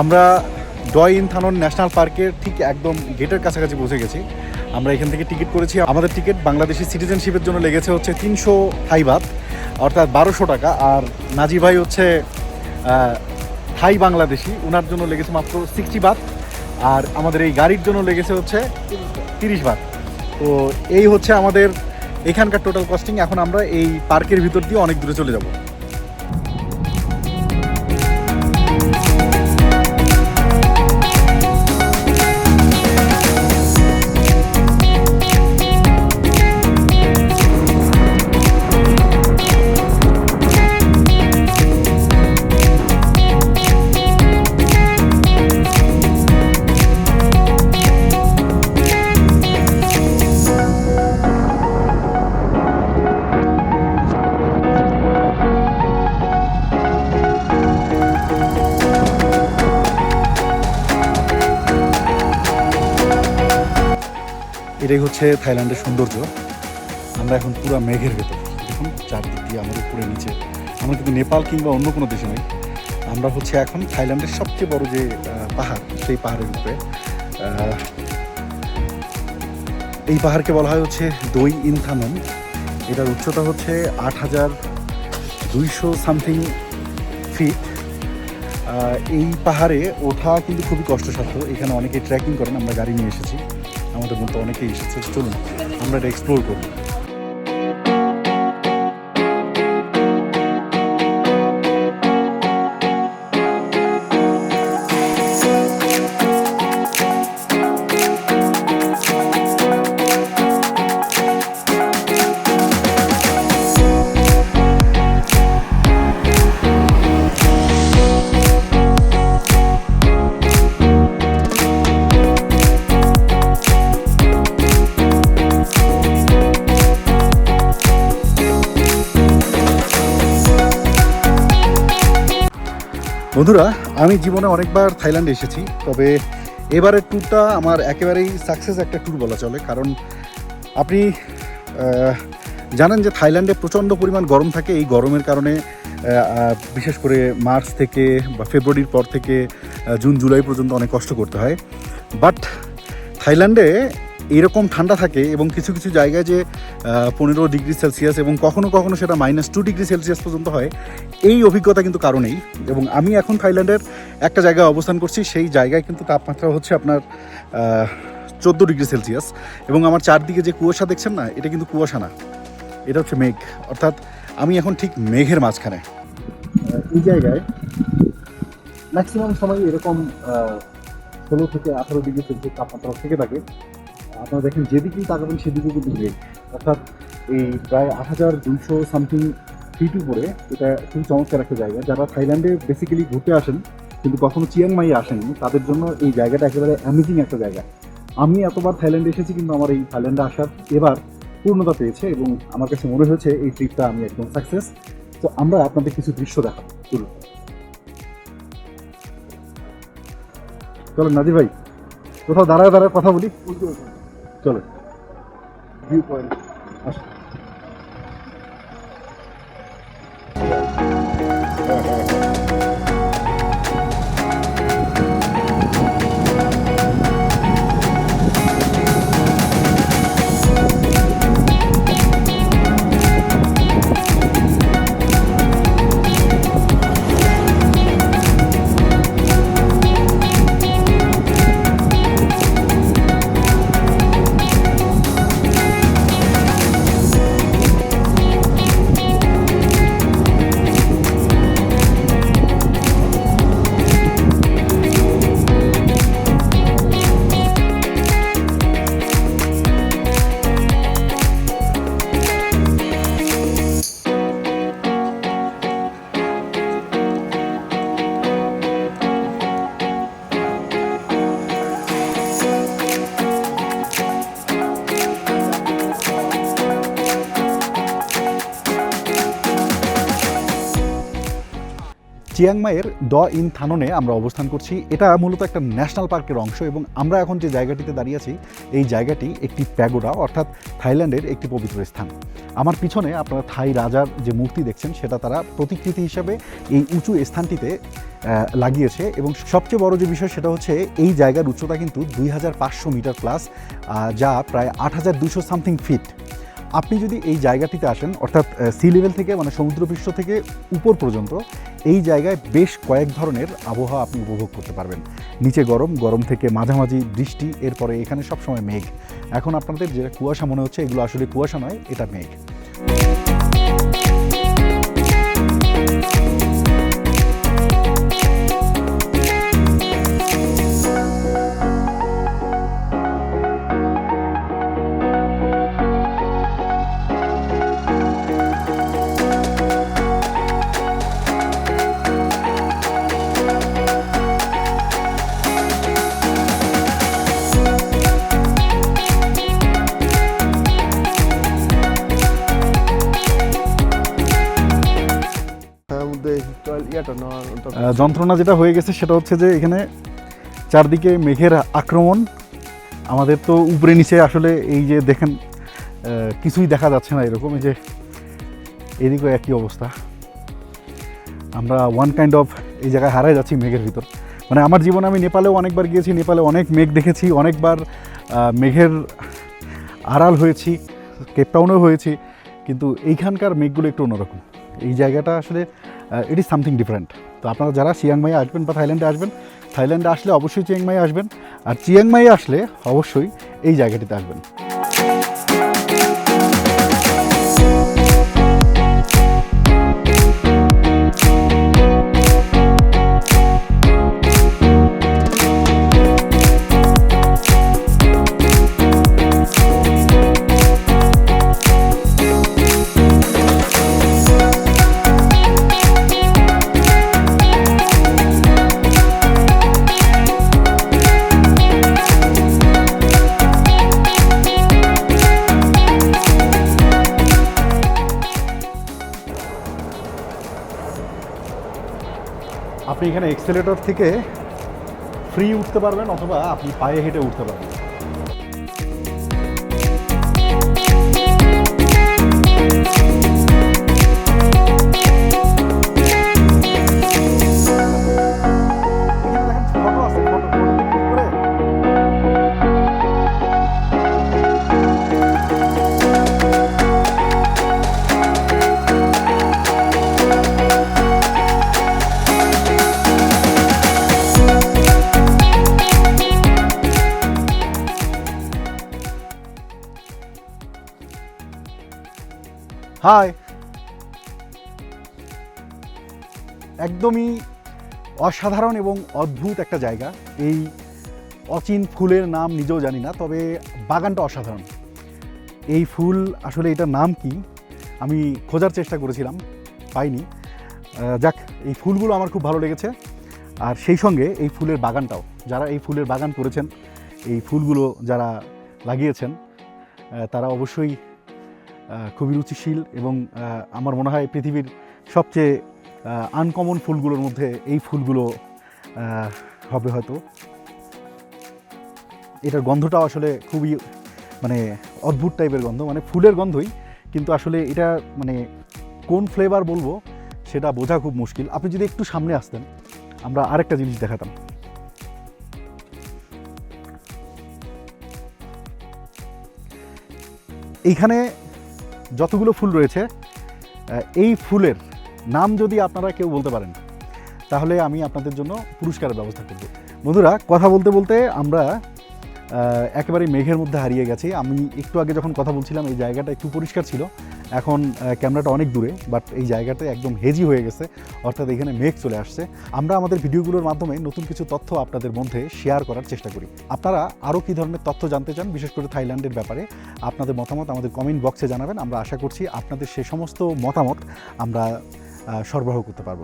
আমরা ডয় in থানন national পার্কের ঠিক একদম গেটের কাছাকাছি পৌঁছে গেছি। আমরা এখান থেকে টিকিট করেছি। আমাদের টিকিট বাংলাদেশি সিটিজেনশিপের জন্য লেগেছে হচ্ছে তিনশো থাই বাত, অর্থাৎ বারোশো টাকা। আর নাজি ভাই হচ্ছে থাই বাংলাদেশি। ওনার জন্য লেগেছে মাত্র সিক্সটি বাত। আর আমাদের এই গাড়ির জন্য লেগেছে হচ্ছে তিরিশ বাত। তো এই হচ্ছে আমাদের এখানকার টোটাল কস্টিং এখন আমরা এই পার্কের ভিতর দিয়ে অনেক দূরে চলে যাব। এটাই হচ্ছে থাইল্যান্ডের সৌন্দর্য। আমরা এখন পুরো মেঘের ভেতর। দেখুন, চারদিক দিয়ে আমাদের উপরে নিচে। আমরা কিন্তু নেপাল কিংবা অন্য কোনো দেশে নই। আমরা হচ্ছে এখন থাইল্যান্ডের সবচেয়ে বড় যে পাহাড়, সেই পাহাড়ের উপরে এই পাহাড়কে বলা হয় হচ্ছে দই ইনথানম এটার উচ্চতা হচ্ছে আট হাজার দুইশো সামথিং ফিট। এই পাহাড়ে ওঠা কিন্তু খুবই কষ্টসাধ্য। এখানে অনেকে ট্রেকিং করেন, আমরা গাড়ি নিয়ে এসেছি। আমাদের মতো অনেকেই এসেছে। চলুন আমরা এটা এক্সপ্লোর করব বন্ধুরা, আমি জীবনে অনেকবার থাইল্যান্ডে এসেছি, তবে এবারের ট্যুরটা আমার একেবারেই সাকসেস একটা ট্যুর বলা চলে। কারণ আপনি জানেন যে থাইল্যান্ডে প্রচণ্ড পরিমাণ গরম থাকে। এই গরমের কারণে বিশেষ করে মার্চ থেকে বা ফেব্রুয়ারির পর থেকে জুন, জুলাই পর্যন্ত অনেক কষ্ট করতে হয়। বাট থাইল্যান্ডে এরকম ঠান্ডা থাকে এবং কিছু কিছু জায়গায় যে পনেরো ডিগ্রি সেলসিয়াস এবং কখনো কখনো সেটা মাইনাস টু ডিগ্রি সেলসিয়াস পর্যন্ত হয়, এই অভিজ্ঞতা কিন্তু কারণেই এবং আমি এখন থাইল্যান্ডের একটা জায়গায় অবস্থান করছি, সেই জায়গায় কিন্তু তাপমাত্রা হচ্ছে আপনার চোদ্দ ডিগ্রি সেলসিয়াস। এবং আমার চারদিকে যে কুয়াশা দেখছেন না, এটা কিন্তু কুয়াশা না। এটা হচ্ছে মেঘ। অর্থাৎ আমি এখন ঠিক মেঘের মাঝখানে। এই জায়গায় ম্যাক্সিমাম সময় এরকম ষোলো থেকে আঠারো ডিগ্রি সেলসিয়াস তাপমাত্রা থেকে থাকে। আপনারা দেখেন যেদিকেই তাকাবেন সেদিকে কিন্তু মেঘ অর্থাৎ এই প্রায় আট হাজার দুইশো সামথিং ফিট উপরে এটা খুব চমৎকার একটা জায়গা। যারা থাইল্যান্ডে বেসিক্যালি ঘুরতে আসেন, কিন্তু কখনো চিয়াংমাই আসেননি, তাদের জন্য এই জায়গাটা একেবারে অ্যামেজিং একটা জায়গা। আমি এতবার থাইল্যান্ডে এসেছি, কিন্তু আমার এই থাইল্যান্ডে আসার এবার পূর্ণতা পেয়েছে এবং আমার কাছে মনে হয়েছে এই ট্রিপটা আমি একদম সাকসেস তো আমরা আপনাদের কিছু দৃশ্য দেখাবো। চলুন। চলো নাদি ভাই, কোথাও দাঁড়ায় দাঁড়ায় কথা বলি। চলো। ভিউ পয়েন্ট আসো চিয়াংমাইয়ের দ ইন থাননে আমরা অবস্থান করছি। এটা মূলত একটা ন্যাশনাল পার্কের অংশ এবং আমরা এখন যে জায়গাটিতে দাঁড়িয়ে আছি, এই জায়গাটি একটি প্যাগোডা অর্থাৎ থাইল্যান্ডের একটি পবিত্র স্থান। আমার পিছনে আপনারা থাই রাজার যে মূর্তি দেখছেন, সেটা তারা প্রতিকৃতি হিসাবে এই উঁচু স্থানটিতে লাগিয়েছে এবং সবচেয়ে বড় যে বিষয় সেটা হচ্ছে এই জায়গার উচ্চতা কিন্তু দুই হাজার পাঁচশো মিটার প্লাস যা প্রায় আট হাজার দুশো সামথিং ফিট। আপনি যদি এই জায়গাটিতে আসেন, অর্থাৎ সি লেভেল থেকে মানে সমুদ্রপৃষ্ঠ থেকে উপর পর্যন্ত, এই জায়গায় বেশ কয়েক ধরনের আবহাওয়া আপনি উপভোগ করতে পারবেন। নিচে গরম গরম থেকে মাঝামাঝি বৃষ্টি, এরপরে এখানে সবসময় মেঘ। এখন আপনাদের যেটা কুয়াশা মনে হচ্ছে, এগুলো আসলে কুয়াশা নয়, এটা মেঘ। ইয়াটা যন্ত্রণা যেটা হয়ে গেছে সেটা হচ্ছে যে এখানে চারদিকে মেঘের আক্রমণ। আমাদের তো উপরে নিচে আসলে এই যে দেখেন কিছুই দেখা যাচ্ছে না এরকম। এই যে এদিকেও একই অবস্থা। আমরা ওয়ান কাইন্ড অফ এই জায়গায় হারাই যাচ্ছি মেঘের ভিতর। মানে আমার জীবনে আমি নেপালেও অনেকবার গিয়েছি, নেপালে অনেক মেঘ দেখেছি, অনেকবার মেঘের আড়াল হয়েছি কেপটাউনেও হয়েছি, কিন্তু এইখানকার মেঘগুলো একটু অন্যরকম। এই জায়গাটা আসলে ইট ইজ সামথিং ডিফারেন্ট তো আপনারা যারা চিয়াংমাই আসবেন বা থাইল্যান্ডে আসবেন থাইল্যান্ডে আসলে অবশ্যই চিয়াংমাই আসবেন। আর চিয়াংমাই আসলে অবশ্যই এই জায়গাটিতে আসবেন। আপনি এখানে এক্সেলেটর থেকে ফ্রি উঠতে পারবেন অথবা আপনি পায়ে হেঁটে উঠতে পারবেন। হাই একদমই অসাধারণ এবং অদ্ভুত একটা জায়গা। এই অচিন ফুলের নাম নিজেও জানি না, তবে বাগানটা অসাধারণ। এই ফুল আসলে এটার নাম কি? আমি খোঁজার চেষ্টা করেছিলাম, পাইনি। যাক, এই ফুলগুলো আমার খুব ভালো লেগেছে। আর সেই সঙ্গে এই ফুলের বাগানটাও, যারা এই ফুলের বাগান করেছেন, এই ফুলগুলো যারা লাগিয়েছেন তারা অবশ্যই খুবই রুচিশীল এবং আমার মনে হয় পৃথিবীর সবচেয়ে আনকমন ফুলগুলোর মধ্যে এই ফুলগুলো হবে হয়তো। এটার গন্ধটাও আসলে খুবই মানে অদ্ভুত টাইপের গন্ধ মানে ফুলের গন্ধই, কিন্তু আসলে এটা মানে কোন ফ্লেভার বলব, সেটা বোঝা খুব মুশকিল। আপনি যদি একটু সামনে আসতেন, আমরা আরেকটা জিনিস দেখাতাম। এইখানে যতগুলো ফুল রয়েছে এই ফুলের নাম যদি আপনারা কেউ বলতে পারেন, তাহলে আমি আপনাদের জন্য পুরস্কারের ব্যবস্থা করব। বন্ধুরা, কথা বলতে বলতে আমরা একেবারে মেঘের মধ্যে হারিয়ে গেছি। আমি একটু আগে যখন কথা বলছিলাম, এই জায়গাটা একটু পরিষ্কার ছিল। এখন ক্যামেরাটা অনেক দূরে বাট এই জায়গাটা একদম হেজি হয়ে গেছে। অর্থাৎ এখানে মেঘ চলে আসছে। আমরা আমাদের ভিডিওগুলোর মাধ্যমে নতুন কিছু তথ্য আপনাদের মধ্যে শেয়ার করার চেষ্টা করি। আপনারা আরও কী ধরনের তথ্য জানতে চান, বিশেষ করে থাইল্যান্ডের ব্যাপারে, আপনাদের মতামত আমাদের কমেন্ট বক্সে জানাবেন। আমরা আশা করছি আপনাদের সে সমস্ত মতামত আমরা সরবরাহ করতে পারব।